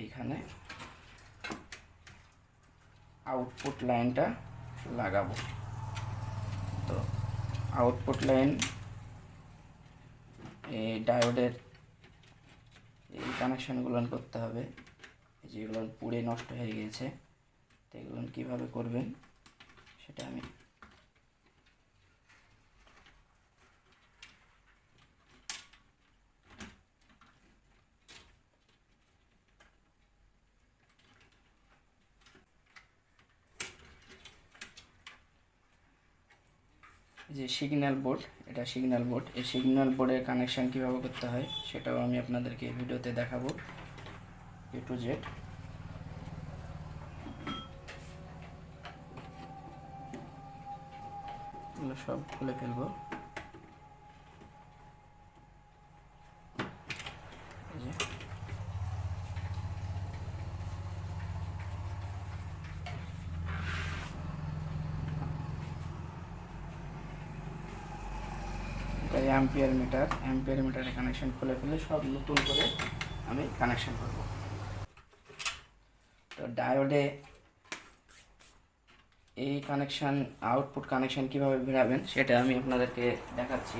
এইখানে আউটপুট লাইনটা লাগাবো। তো আউটপুট লাইন এই ডায়োডের এই কানেকশানগুলো করতে হবে। যেগুলো পুড়ে নষ্ট হয়ে গিয়েছে তো এগুলো কীভাবে করবেন সেটা আমি যে সিগন্যাল বোর্ড এটা সিগন্যাল বোর্ড এই সিগন্যাল বোর্ডের কানেকশান কীভাবে করতে হয় সেটাও আমি আপনাদেরকে এই ভিডিওতে দেখাবো। এ টু জেড এগুলো সব খুলে ফেলব যে এটা অ্যাম্পিয়ার মিটার অ্যাম্পিয়ার মিটারের কানেকশন খুলে ফেলে সব নতুন করে আমি কানেকশন করব। তো ডায়োডে এই কানেকশান আউটপুট কানেকশান কীভাবে বেরাবেন সেটা আমি আপনাদেরকে দেখাচ্ছি।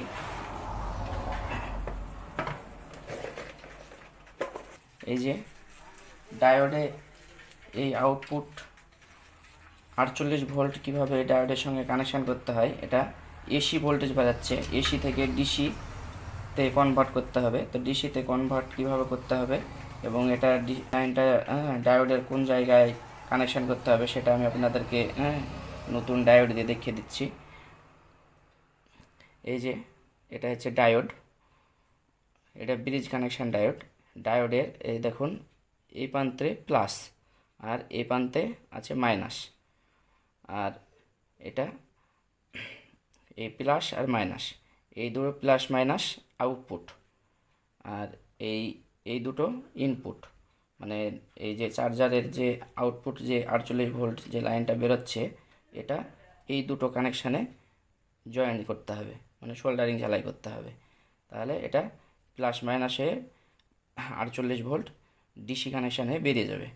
এই যে ডায়োডে এই আউটপুট আটচল্লিশ ভোল্ট কীভাবে ডায়োডের সঙ্গে কানেকশান করতে হয়, এটা এসি ভোল্টেজ বাজাচ্ছে এসি থেকে ডিসি তে কনভার্ট করতে হবে। তো ডিসিতে কনভার্ট কীভাবে করতে হবে? এবং এটা লাইনটা ডায়োডের কোন জায়গায় কানেকশন করতে হবে সেটা আমি আপনাদেরকে হ্যাঁ, নতুন ডায়োড দিয়ে দেখিয়ে দিচ্ছি। এই যে এটা হচ্ছে ডায়োড এটা ব্রিজ কানেকশন ডায়োড ডায়োডের এই দেখুন এই প্রান্তে প্লাস আর এই প্রান্তে আছে মাইনাস আর এটা এই প্লাস আর মাইনাস এই দুটো প্লাস মাইনাস আউটপুট আর এই এই দুটো ইনপুট মানে এই যে চার্জারের যে আউটপুট যে আটচল্লিশ ভোল্ট যে লাইনটা বেরোচ্ছে, এটা এই দুটো কানেকশানে জয়েন করতে হবে। মানে শোল্ডারিং ঝালাই করতে হবে। তাহলে এটা প্লাস মাইনাসে আটচল্লিশ ভোল্ট ডিসি কানেকশানে বেরিয়ে যাবে।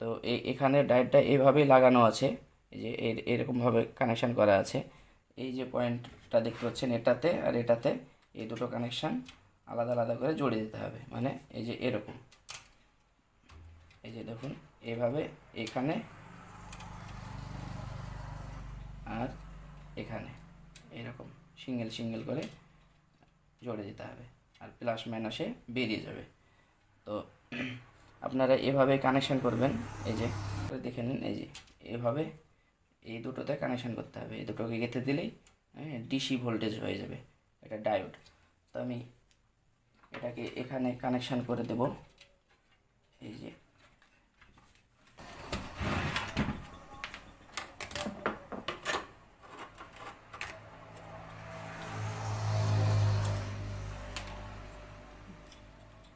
তো এখানে ডায়েটটা এইভাবেই লাগানো আছে যে এর, এরকমভাবে কানেকশান করা আছে। এই যে পয়েন্টটা দেখতে পাচ্ছেন এটাতে আর এটাতে এই দুটো কানেকশান আলাদা আলাদা করে জড়িয়ে দিতে হবে। মানে এই যে এরকম। এই যে দেখুন, এভাবে এখানে আর এখানে এরকম সিঙ্গেল সিঙ্গেল করে জড়ে দিতে হবে আর প্লাস মাইনাসে বেরিয়ে যাবে। তো আপনারা এভাবে কানেকশান করবেন, এই যে দেখে নিন, এই যে, এভাবে এই দুটোতে কানেকশান করতে হবে। এই দুটোকে গেঁথে দিলেই হ্যাঁ ডিসি ভোল্টেজ হয়ে যাবে এটা ডায়োড তো আমি এটাকে এখানে কানেকশান করে দেব। এই যে।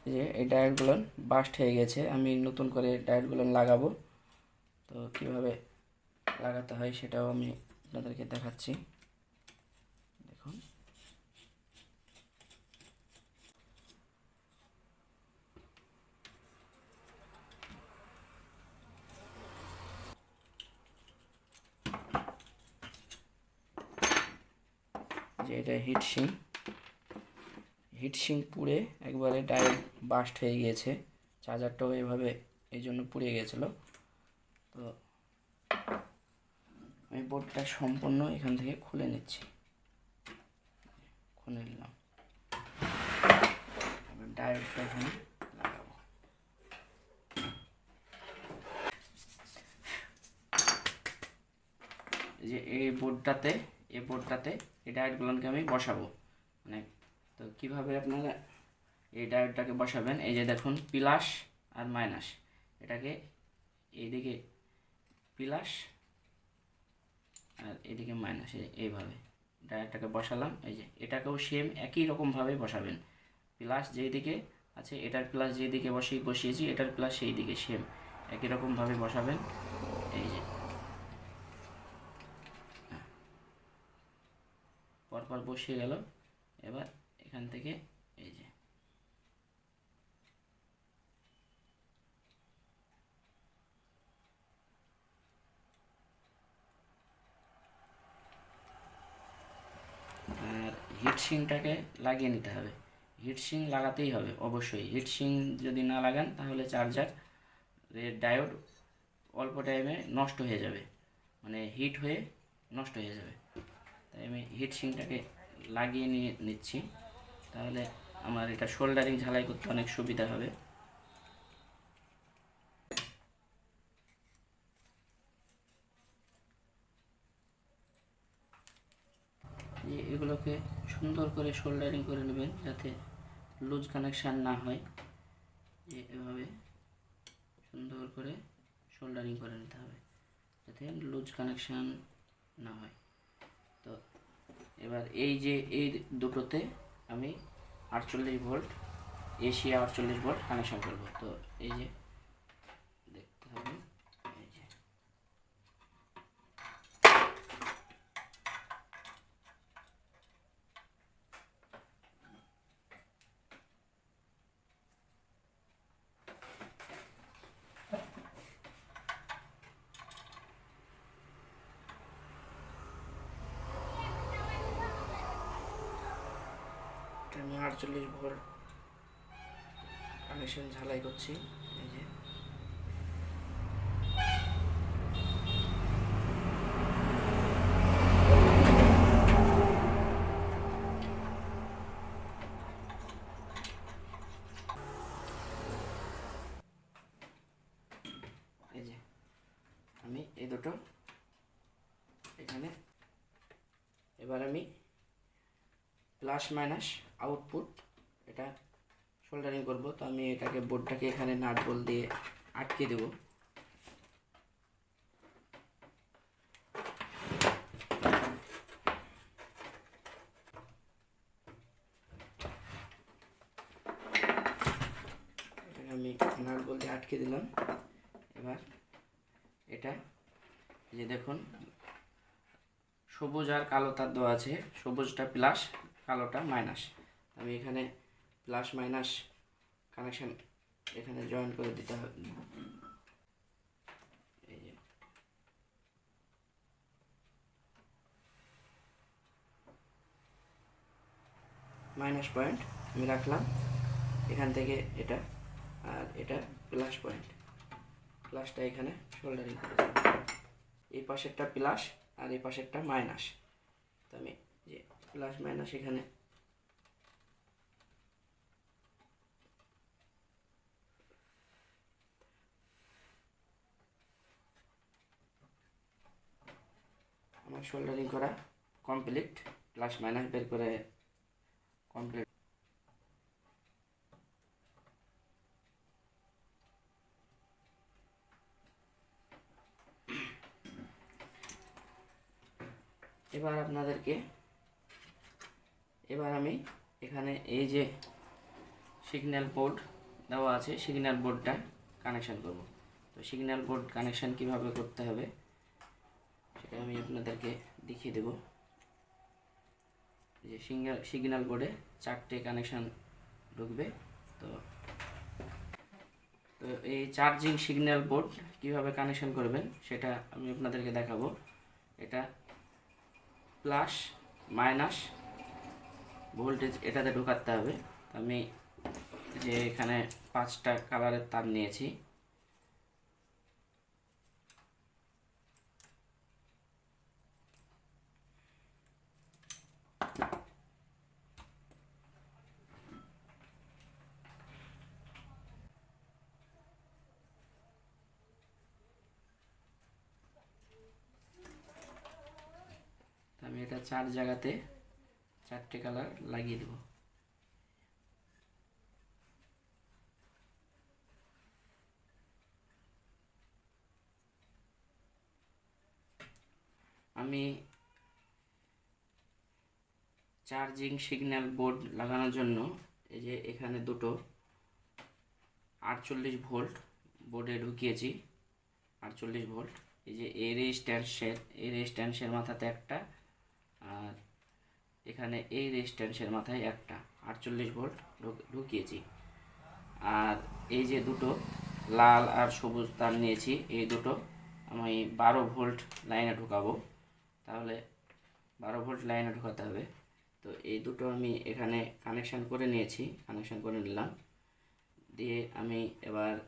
যে, এই ডায়েটগুলো বাস্ট হয়ে গেছে। আমি নতুন করে ডায়েটগুলো লাগাবো। তো কীভাবে লাগাতে হয়, সেটাও আমি আপনাদেরকে দেখাচ্ছি। দেখুন। যে এটা হিট সিং হিট সিং পুড়ে একবারে ডাইরেক্ট বাস্ট হয়ে গিয়েছে। চার্জারটাও এভাবে এই জন্য পুড়ে গিয়েছিল। তো আমি বোর্ডটা সম্পূর্ণ এখান থেকে খুলে নিচ্ছি। খুলে নিলাম। ডায়োডটা এখানে লাগাবো। যে এই বোর্ডটাতে এই বোর্ডটাতে এই ডায়োডগুলোকে আমি বসাবো। মানে তো কীভাবে আপনারা এই ডায়োডটাকে বসাবেন? এই যে দেখুন প্লাস আর মাইনাস এটাকে এইদিকে প্লাস আর এদিকে মাইনাস এইভাবে। ডায়োডটাকে বসালাম, এই যে এটাকেও সেম একই রকমভাবে বসাবেন। প্লাস যেই দিকে আছে এটার প্লাস যেই দিকে বসিয়ে, বসিয়েছি, এটার প্লাস সেই দিকে সেম একই রকমভাবে বসাবেন। এই যে। পরপর বসিয়ে গেল। এবার এখান থেকে এই যে হিটসিংটাকে লাগিয়ে নিতে হবে। হিটসিং লাগাতেই হবে, অবশ্যই। হিটসিং যদি না লাগান, তাহলে চার্জার এর ডায়োড অল্প টাইমে নষ্ট হয়ে যাবে। মানে হিট হয়ে নষ্ট হয়ে যাবে। তাই আমি হিটসিংটাকে লাগিয়ে নিয়ে নিচ্ছি। তাহলে আমার এটা শোল্ডারিং ঝালাই করতে অনেক সুবিধা হবে। যে এগুলোকে সুন্দর করে শোল্ডারিং করে নেবেন যাতে লুজ কানেকশান না হয়। এভাবে সুন্দর করে শোল্ডারিং করে নিতে হবে যাতে লুজ কানেকশান না হয়। তো এবার এই যে এই দুটোতে আমি আটচল্লিশ ভোল্ট এশিয়া আটচল্লিশ ভোল্ট কানেকশান করব। তো এই যে দেখতে হবে এই যে এটা আমি আটচল্লিশ ভোল্ট কানেকশন ঝালাই করছি, এই যে। এই যে, আমি এই দুটো এখানে। এবার আমি প্লাস মাইনাস আউটপুট এটা সোল্ডারিং করব। তো আমি এটাকে বোর্ডটাকে এখানে নাট বল দিয়ে আটকে দেব। আমি নাট বল দিয়ে আটকে দিলাম। এবার এটা যে দেখুন, সবুজ আর কালো তার দেওয়া আছে। সবুজটা প্লাস কালোটা মাইনাস আমি এখানে প্লাস মাইনাস কানেকশন এখানে জয়েন করে দিতে হবে। এই যে। মাইনাস পয়েন্ট আমি রাখলাম। এখান থেকে এটা আর এটা প্লাস পয়েন্ট প্লাসটা এখানে শোল্ডারিং করে এই পাশেরটা প্লাস আর এই পাশেরটা মাইনাস তো আমি যে প্লাস মাইনাস এখানে আমার শোল্ডারিং করা কমপ্লিট প্লাস মাইনাস বের করে কমপ্লিট এবার আপনাদেরকে, এবার আমি এখানে এই যে সিগন্যাল বোর্ড দেওয়া আছে সিগন্যাল বোর্ডটা কানেকশান করব। তো সিগন্যাল বোর্ড কানেকশন কীভাবে করতে হবে? সেটা আমি আপনাদেরকে দেখিয়ে দেব। যে সিঙ্গেল সিগন্যাল বোর্ডে চারটে কানেকশন ঢুকবে। তো তো এই চার্জিং সিগন্যাল বোর্ড কীভাবে কানেকশন করবেন সেটা আমি আপনাদেরকে দেখাবো। এটা প্লাস, মাইনাস, ভোল্টেজ এটাতে ঢোকাতে হবে। আমি যে এখানে পাঁচটা কালারের তার নিয়েছি এটা চার জায়গাতে চারটে কালার লাগিয়ে দেব। আমি চার্জিং সিগন্যাল বোর্ড লাগানোর জন্য এই যে এখানে দুটো আটচল্লিশ ভোল্ট বোর্ডে ঢুকিয়েছি। আটচল্লিশ ভোল্ট। এই যে এই রেজিস্ট্যান্সের এই রেজিস্ট্যান্সের মাথাতে একটা আর এখানে এই রেজিস্ট্যান্সের মাথায় একটা, আটচল্লিশ ভোল্ট ঢুক- ঢুকিয়েছি। আর এই যে দুটো, লাল আর সবুজ তার নিয়েছি, এই দুটো আমি বারো ভোল্ট লাইনে ঢোকাবো। তাহলে বারো ভোল্ট লাইনে ঢুকাতে হবে। তো এই দুটো আমি এখানে কানেকশান করে নিয়েছি কানেকশান করে নিলাম। দিয়ে আমি এবার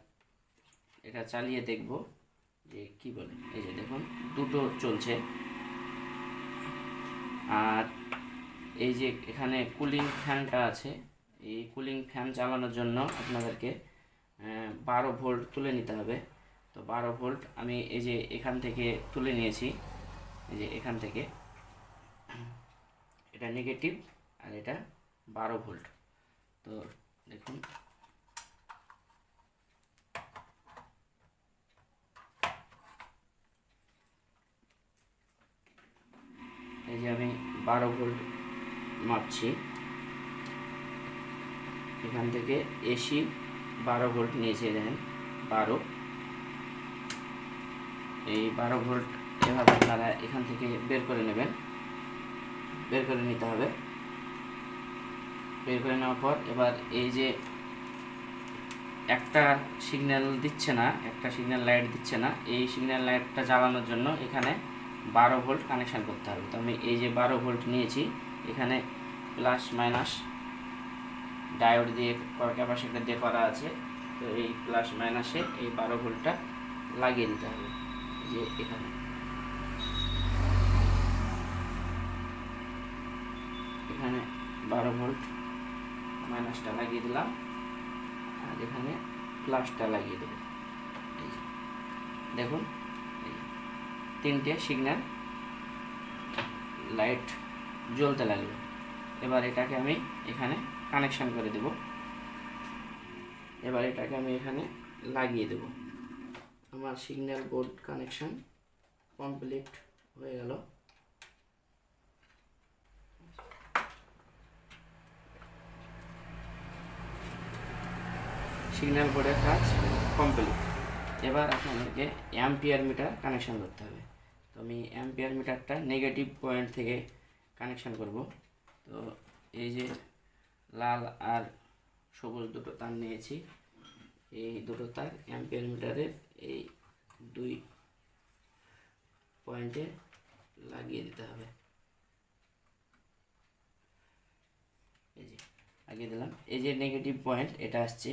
এটা চালিয়ে দেখব যে কি বলে। এই যে দেখুন, দুটো চলছে। আর এই যে এখানে কুলিং ফ্যানটা আছে, এই কুলিং ফ্যান চালানোর জন্য আপনাদেরকে বারো ভোল্ট তুলে নিতে হবে। তো বারো ভোল্ট আমি এই যে এখান থেকে তুলে নিয়েছি, এই যে এখান থেকে। এটা নেগেটিভ আর এটা বারো ভোল্ট তো দেখুন এই যে আমি বারো ভোল্ট মাপছি। এখান থেকে এসি বারো ভোল্ট নিয়েছে, দেখেন, বারো। এই বারো ভোল্ট এভাবে আপনারা এখান থেকে বের করে নেবেন। বের করে নিতে হবে। বের করে নেওয়ার পর এবার এই যে একটা সিগন্যাল দিচ্ছে না, একটা সিগন্যাল লাইট দিচ্ছে না, এই সিগন্যাল লাইটটা জ্বালানোর জন্য এখানে বারো ভোল্ট কানেকশান করতে হবে। তো আমি এই যে বারো ভোল্ট নিয়েছি, এখানে প্লাস মাইনাস ডায়োড দিয়ে ক্যাপাসিটার দিয়ে করা আছে। তো এই প্লাস মাইনাসে এই বারো ভোল্টটা লাগিয়ে দিতে হবে। যে এখানে। এখানে বারো ভোল্ট মাইনাসটা লাগিয়ে দিলাম। আর এখানে প্লাসটা লাগিয়ে দেবো। দেখুন তিনটে সিগন্যাল লাইট জ্বলতে লাগল। এবার এটাকে আমি এখানে কানেকশান করে দেব। এবার এটাকে আমি এখানে লাগিয়ে দেব। আমার সিগন্যাল বোর্ড কানেকশান কমপ্লিট হয়ে গেল। সিগন্যাল বোর্ডের কাজ কমপ্লিট এবার আপনাদেরকে অ্যাম্পিয়ার মিটার কানেকশান করতে হবে। তো আমি অ্যাম্পিয়ার মিটারটা নেগেটিভ পয়েন্ট থেকে কানেকশান করব। তো এই যে লাল আর সবুজ দুটো তার নিয়েছি। এই দুটো তার অ্যাম্পিয়ার মিটারের এই দুই পয়েন্টে লাগিয়ে দিতে হবে। এই যে, লাগিয়ে দিলাম। এই যে নেগেটিভ পয়েন্ট এটা আসছে।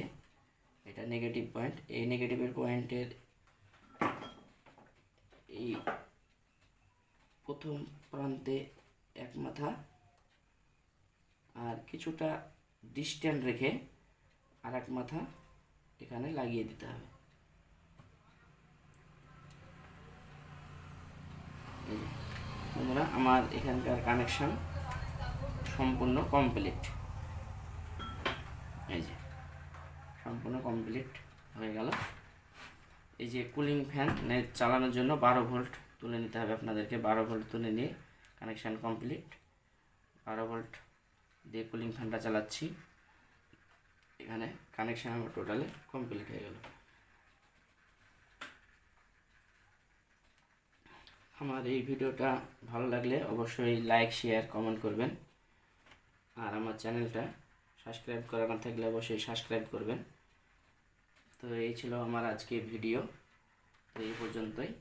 এটা নেগেটিভ পয়েন্ট এই নেগেটিভের পয়েন্টের এই প্রথম প্রান্তে এক মাথা আর কিছুটা ডিস্ট্যান্ট রেখে আর এক মাথা এখানে লাগিয়ে দিতে হবে। বন্ধুরা, আমার এখানকার কানেকশন সম্পূর্ণ কমপ্লিট এই যে। সম্পূর্ণ কমপ্লিট হয়ে গেল। এই যে কুলিং ফ্যান চালানোর জন্য বারো ভোল্ট তুলে নিতে হবে আপনাদেরকে, বারো ভোল্ট তুলে নিয়ে কানেকশান কমপ্লিট বারো ভোল্ট দিয়ে কুলিং ফ্যানটা চালাচ্ছি। এখানে কানেকশান আমার টোটালে কমপ্লিট হয়ে গেল। আমার এই ভিডিওটা ভালো লাগলে অবশ্যই লাইক শেয়ার কমেন্ট করবেন। আর আমার চ্যানেলটা সাবস্ক্রাইব করা না থাকলে অবশ্যই সাবস্ক্রাইব করবেন। তো এই ছিল আমার আজকে ভিডিও তো এই পর্যন্তই।